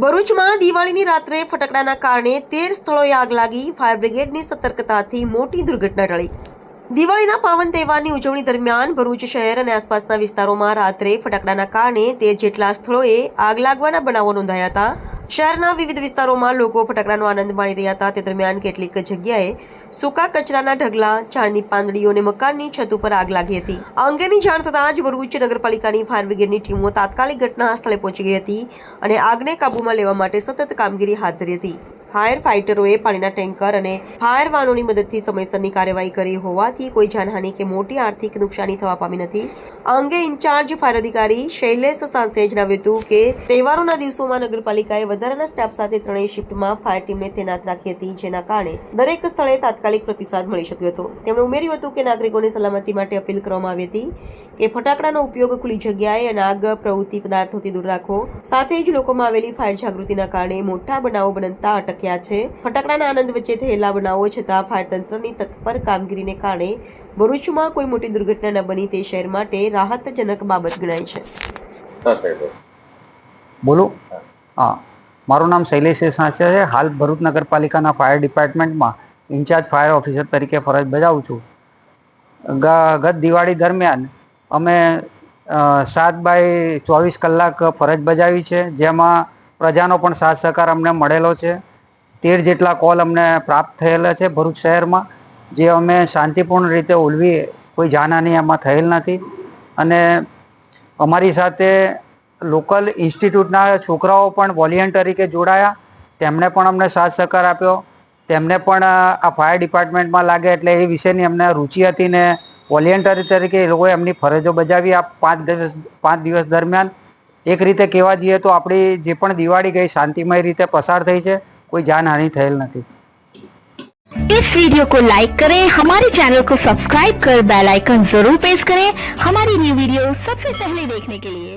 ભરૂચમાં દિવાળીની રાત્રે ફટાકડાના કારણે તેર સ્થળોએ આગ લાગી, ફાયર બ્રિગેડની સતર્કતાથી મોટી દુર્ઘટના ટળી. દિવાળીના પાવન તહેવારની ઉજવણી દરમિયાન ભરૂચ શહેર અને આસપાસના વિસ્તારોમાં રાત્રે ફટાકડાના કારણે તેર જેટલા સ્થળોએ આગ લાગવાના બનાવો નોંધાયા હતા શહેરના વિવિધ વિસ્તારોમાં લોકો ફટાકડાનો આનંદ માણી રહ્યા હતા. તે દરમિયાન કેટલીક જગ્યાએ સૂકા કચરાના ઢગલા ઝાડની પાંદડીઓ અને મકાનની છત ઉપર આગ લાગી હતી. આ અંગેની જાણ થતાં જ ભરૂચ નગરપાલિકાની ફાયર બ્રિગેડની ટીમો તાત્કાલિક ઘટના સ્થળે પહોંચી ગઈ હતી અને આગને કાબૂમાં લેવા માટે સતત કામગીરી હાથ ધરી હતી. ફાયર ફાઇટરોએ પાણીના ટેન્કર અને ફાયર વાનોની મદદથી સમયસરની કાર્યવાહી કરી હોવાથી કોઈ જાનહાનિ કે મોટી આર્થિક નુકસાની થવા પામી નથી. આ અંગે ઇન્ચાર્જ ફાયર અધિકારી શૈલેષ સાંસે જણાવ્યું હતું કે, તહેવારોના દિવસોમાં નગરપાલિકાએ વધારાના સ્ટાફ સાથે ત્રણેય શિફ્ટમાં ફાયર ટીમને તૈનાત રાખી હતી, જેના કારણે દરેક સ્થળે તાત્કાલિક પ્રતિસાદ મળી શક્યો હતો. તેમણે ઉમેર્યું હતું કે, નાગરિકોની સલામતી માટે અપીલ કરવામાં આવી હતી કે ફટાકડાનો ઉપયોગ ખુલ્લી જગ્યાએ અને આગ પ્રવૃત્તિ પદાર્થોથી દૂર રાખો. સાથે જ લોકોમાં આવેલી ફાયર જાગૃતિના કારણે મોટા બનાવો બનતા અટક્યા છે. ફટાકડાના આનંદ વચ્ચે થયેલા બનાવો છતાં ફાયર તંત્રની તત્પર કામગીરીને કારણે ભરૂચમાં કોઈ મોટી દુર્ઘટના ન બની તે શહેર માટે રાહતજનક બાબત ગણાય છે. બોલો. હા. મારું નામ શૈલેષ સાંસિયા છે. હાલ ભરૂચ નગરપાલિકાના ફાયર ડિપાર્ટમેન્ટમાં ઇન્ચાર્જ ફાયર ઓફિસર તરીકે ફરજ બજાવું છું. ગત દિવાળી દરમિયાન અમે સાત બાય ચોવીસ કલાક ફરજ બજાવી છે. જેમાં પ્રજાનો પણ સાથ સહકાર અમને મળેલો છે. તેર જેટલા કોલ અમને પ્રાપ્ત થયેલા છે ભરૂચ શહેરમાં, જે અમે શાંતિપૂર્ણ રીતે ઉલવી, કોઈ જાનહાની એમાં થયેલ નથી. અને અમારી સાથે લોકલ ઇન્સ્ટિટ્યૂટના છોકરાઓ પણ વોલિયન્ટ તરીકે જોડાયા. તેમણે પણ અમને સાથ સહકાર આપ્યો. તેમને પણ આ ફાયર ડિપાર્ટમેન્ટમાં લાગે એટલે એ વિશેની અમને રુચિ હતી ને વોલિયન્ટરી તરીકે એ લોકોએ એમની ફરજો બજાવી આ પાંચ દિવસ પાંચ દિવસ દરમિયાન. એક રીતે કહેવા જઈએ તો આપણી જે પણ દિવાળી ગઈ શાંતિમય રીતે પસાર થઈ છે. કોઈ જાનહાનિ થયેલ નથી इस वीडियो को लाइक करें हमारे चैनल को सब्सक्राइब कर बेल आइकन जरूर प्रेस करें हमारी न्यू वीडियो सबसे पहले देखने के लिए